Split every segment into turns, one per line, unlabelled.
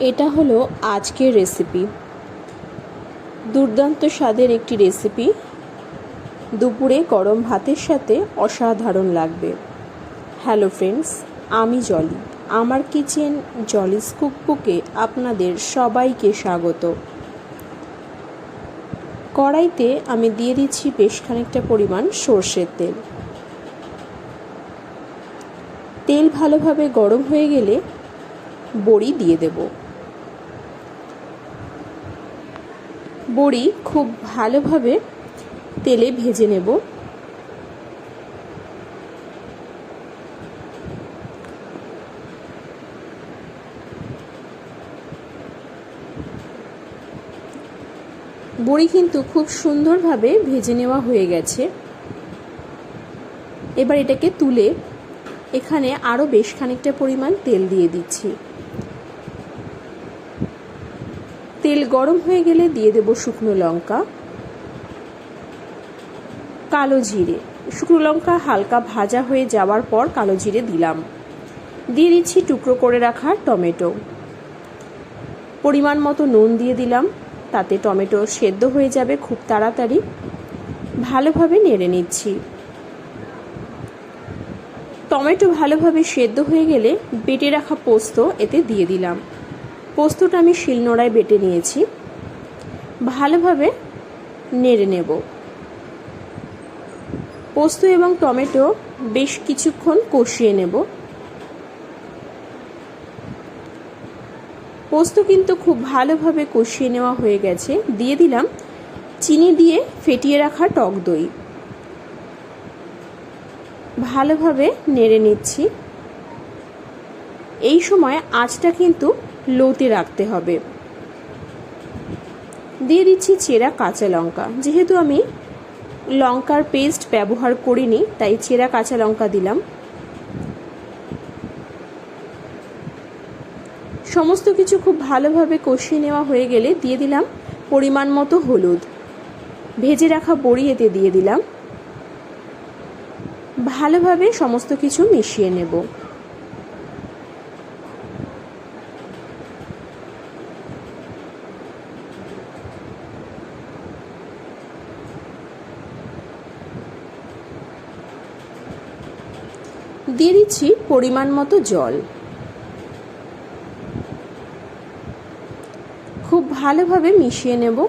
এটা হলো আজকের রেসিপি দুর্দান্ত স্বাদের একটি রেসিপি দুপুরে গরম ভাতের সাথে অসাধারণ লাগবে। হ্যালো ফ্রেন্ডস আমি জলি আমার কিচেন জলিস কুকবুকে আপনাদের সবাইকে স্বাগত। কড়াইতে আমি দিয়ে দিচ্ছি বেশ খানিকটা পরিমাণ সর্ষের তেল। তেল ভালোভাবে গরম হয়ে গেলে বড়ি দিয়ে দেব। বড়ি খুব ভালোভাবে তেলে ভেজে নেব। বড়ি কিন্তু খুব সুন্দরভাবে ভেজে নেওয়া হয়ে গেছে। এবার এটাকে তুলে এখানে আরও বেশ খানিকটা পরিমাণ তেল দিয়ে দিচ্ছি। তেল গরম হয়ে গেলে দিয়ে দেব শুকনো লঙ্কা, কালো জিরে। শুকনো লঙ্কা হালকা ভাজা হয়ে যাওয়ার পর কালো জিরে দিলাম। দিয়ে দিচ্ছি টুকরো করে রাখা টমেটো। পরিমাণ মতো নুন দিয়ে দিলাম, তাতে টমেটো সেদ্ধ হয়ে যাবে খুব তাড়াতাড়ি। ভালোভাবে নেড়ে নিচ্ছি। টমেটো ভালোভাবে সেদ্ধ হয়ে গেলে বেটে রাখা পোস্ত এতে দিয়ে দিলাম। পোস্তটা আমি শিলনোড়ায় বেটে নিয়েছি। ভালোভাবে নেড়ে নেব। পোস্ত এবং টমেটো বেশ কিছুক্ষণ কষিয়ে নেব। পোস্ত কিন্তু খুব ভালোভাবে কষিয়ে নেওয়া হয়ে গেছে। দিয়ে দিলাম চিনি দিয়ে ফেটিয়ে রাখা টক দই। ভালোভাবে নেড়ে নিচ্ছি। এই সময় আঁচটা কিন্তু লোতে রাখতে হবে। দিয়ে দিচ্ছি চেরা কাঁচা লঙ্কা। যেহেতু আমি লঙ্কার পেস্ট ব্যবহার করিনি, তাই চেরা কাঁচা লঙ্কা দিলাম। সমস্ত কিছু খুব ভালোভাবে কষিয়ে নেওয়া হয়ে গেলে দিয়ে দিলাম পরিমাণ মতো হলুদ। ভেজে রাখা বড়ি এতে দিয়ে দিলাম। ভালোভাবে সমস্ত কিছু মিশিয়ে নেব। দিয়ে দিচ্ছি পরিমাণ মতো জল। খুব ভালোভাবে মিশিয়ে নেব।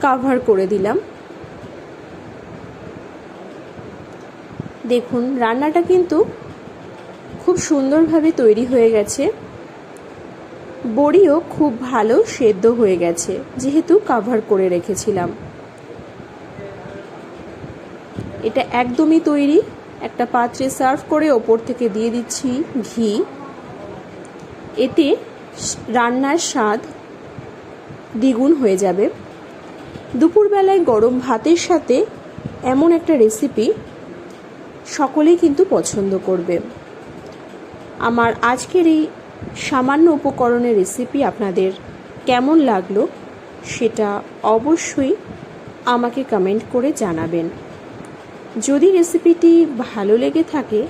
কাভার করে দিলাম। দেখুন, রান্নাটা কিন্তু খুব সুন্দরভাবে তৈরি হয়ে গেছে। বড়িও খুব ভালো সেদ্ধ হয়ে গেছে, যেহেতু কাভার করে রেখেছিলাম। এটা একদমই তৈরি, একটা পাত্রে সার্ভ করে ওপর থেকে দিয়ে দিচ্ছি ঘি। এতে রান্নার স্বাদ দ্বিগুণ হয়ে যাবে। দুপুরবেলায় গরম ভাতের সাথে এমন একটা রেসিপি সকলেই কিন্তু পছন্দ করবে। আমার আজকের এই সামান্য উপকরণের রেসিপি আপনাদের কেমন লাগল সেটা অবশ্যই আমাকে কমেন্ট করে জানাবেন। যদি রেসিপিটি ভালো লেগে থাকে,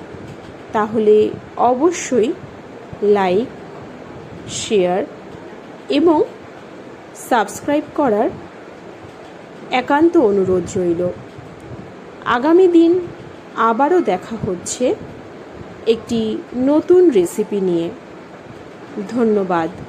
তাহলে অবশ্যই লাইক শেয়ার এবং সাবস্ক্রাইব করার একান্ত অনুরোধ রইল। আগামী দিন আবারও দেখা হচ্ছে একটি নতুন রেসিপি নিয়ে। ধন্যবাদ।